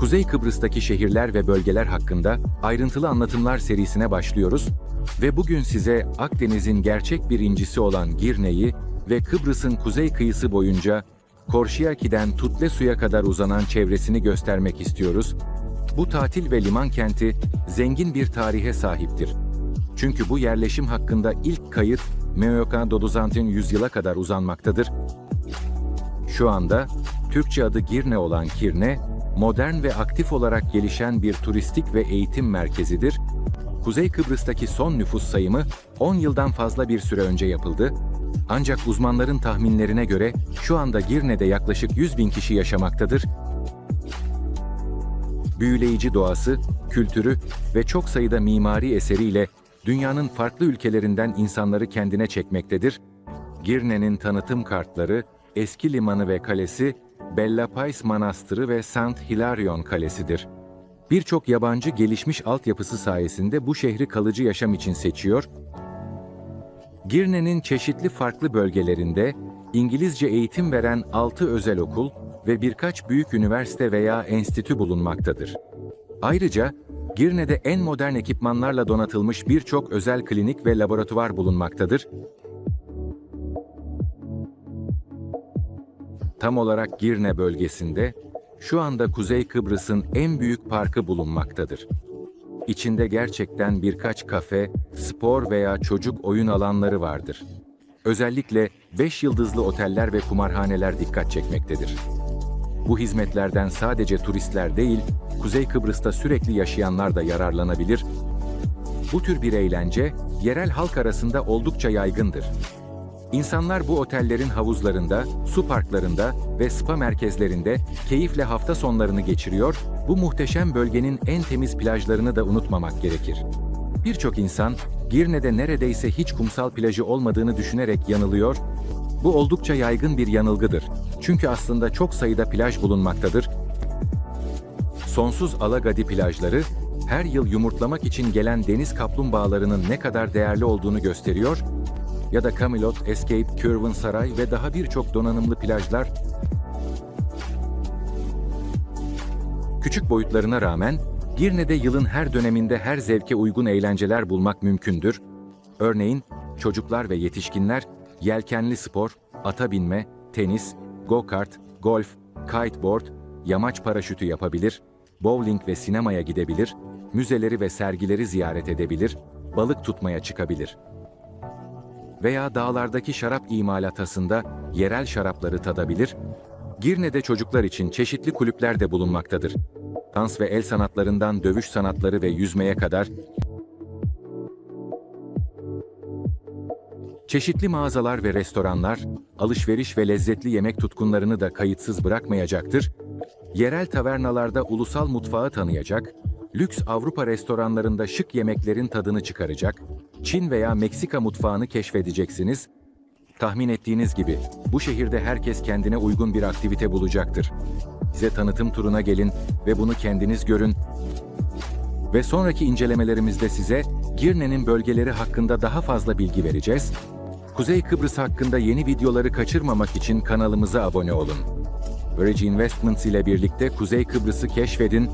Kuzey Kıbrıs'taki şehirler ve bölgeler hakkında ayrıntılı anlatımlar serisine başlıyoruz ve bugün size Akdeniz'in gerçek bir incisi olan Girne'yi ve Kıbrıs'ın kuzey kıyısı boyunca Korşiyaki'den Tutlesu'ya kadar uzanan çevresini göstermek istiyoruz. Bu tatil ve liman kenti zengin bir tarihe sahiptir. Çünkü bu yerleşim hakkında ilk kayıt Meoka Doduzant'ın yüzyıla kadar uzanmaktadır şu anda Türkçe adı Girne olan Kirne, modern ve aktif olarak gelişen bir turistik ve eğitim merkezidir. Kuzey Kıbrıs'taki son nüfus sayımı 10 yıldan fazla bir süre önce yapıldı. Ancak uzmanların tahminlerine göre şu anda Girne'de yaklaşık 100 bin kişi yaşamaktadır. Büyüleyici doğası, kültürü ve çok sayıda mimari eseriyle dünyanın farklı ülkelerinden insanları kendine çekmektedir. Girne'nin tanıtım kartları, eski limanı ve kalesi, Bellapais Manastırı ve Saint Hilarion Kalesi'dir. Birçok yabancı gelişmiş altyapısı sayesinde bu şehri kalıcı yaşam için seçiyor. Girne'nin çeşitli farklı bölgelerinde İngilizce eğitim veren 6 özel okul ve birkaç büyük üniversite veya enstitü bulunmaktadır. Ayrıca Girne'de en modern ekipmanlarla donatılmış birçok özel klinik ve laboratuvar bulunmaktadır. Tam olarak Girne bölgesinde şu anda Kuzey Kıbrıs'ın en büyük parkı bulunmaktadır. İçinde gerçekten birkaç kafe, spor veya çocuk oyun alanları vardır. Özellikle 5 yıldızlı oteller ve kumarhaneler dikkat çekmektedir. Bu hizmetlerden sadece turistler değil, Kuzey Kıbrıs'ta sürekli yaşayanlar da yararlanabilir. Bu tür bir eğlence yerel halk arasında oldukça yaygındır. İnsanlar bu otellerin havuzlarında, su parklarında ve spa merkezlerinde keyifle hafta sonlarını geçiriyor, bu muhteşem bölgenin en temiz plajlarını da unutmamak gerekir. Birçok insan, Girne'de neredeyse hiç kumsal plajı olmadığını düşünerek yanılıyor. Bu oldukça yaygın bir yanılgıdır. Çünkü aslında çok sayıda plaj bulunmaktadır. Sonsuz Alagadi plajları, her yıl yumurtlamak için gelen deniz kaplumbağalarının ne kadar değerli olduğunu gösteriyor ya da Camelot, Escape, Kervansaray ve daha birçok donanımlı plajlar küçük boyutlarına rağmen Girne'de yılın her döneminde her zevke uygun eğlenceler bulmak mümkündür. Örneğin çocuklar ve yetişkinler yelkenli spor, ata binme, tenis, go-kart, golf, kiteboard, yamaç paraşütü yapabilir, bowling ve sinemaya gidebilir, müzeleri ve sergileri ziyaret edebilir, balık tutmaya çıkabilir veya dağlardaki şarap imalatasında yerel şarapları tadabilir, Girne'de çocuklar için çeşitli kulüpler de bulunmaktadır. Dans ve el sanatlarından dövüş sanatları ve yüzmeye kadar Çeşitli mağazalar ve restoranlar, alışveriş ve lezzetli yemek tutkunlarını da kayıtsız bırakmayacaktır. Yerel tavernalarda ulusal mutfağı tanıyacak, lüks Avrupa restoranlarında şık yemeklerin tadını çıkaracak, Çin veya Meksika mutfağını keşfedeceksiniz. Tahmin ettiğiniz gibi bu şehirde herkes kendine uygun bir aktivite bulacaktır. Bize tanıtım turuna gelin ve bunu kendiniz görün. Ve sonraki incelemelerimizde size Girne'nin bölgeleri hakkında daha fazla bilgi vereceğiz. Kuzey Kıbrıs hakkında yeni videoları kaçırmamak için kanalımıza abone olun. Bridge Investments ile birlikte Kuzey Kıbrıs'ı keşfedin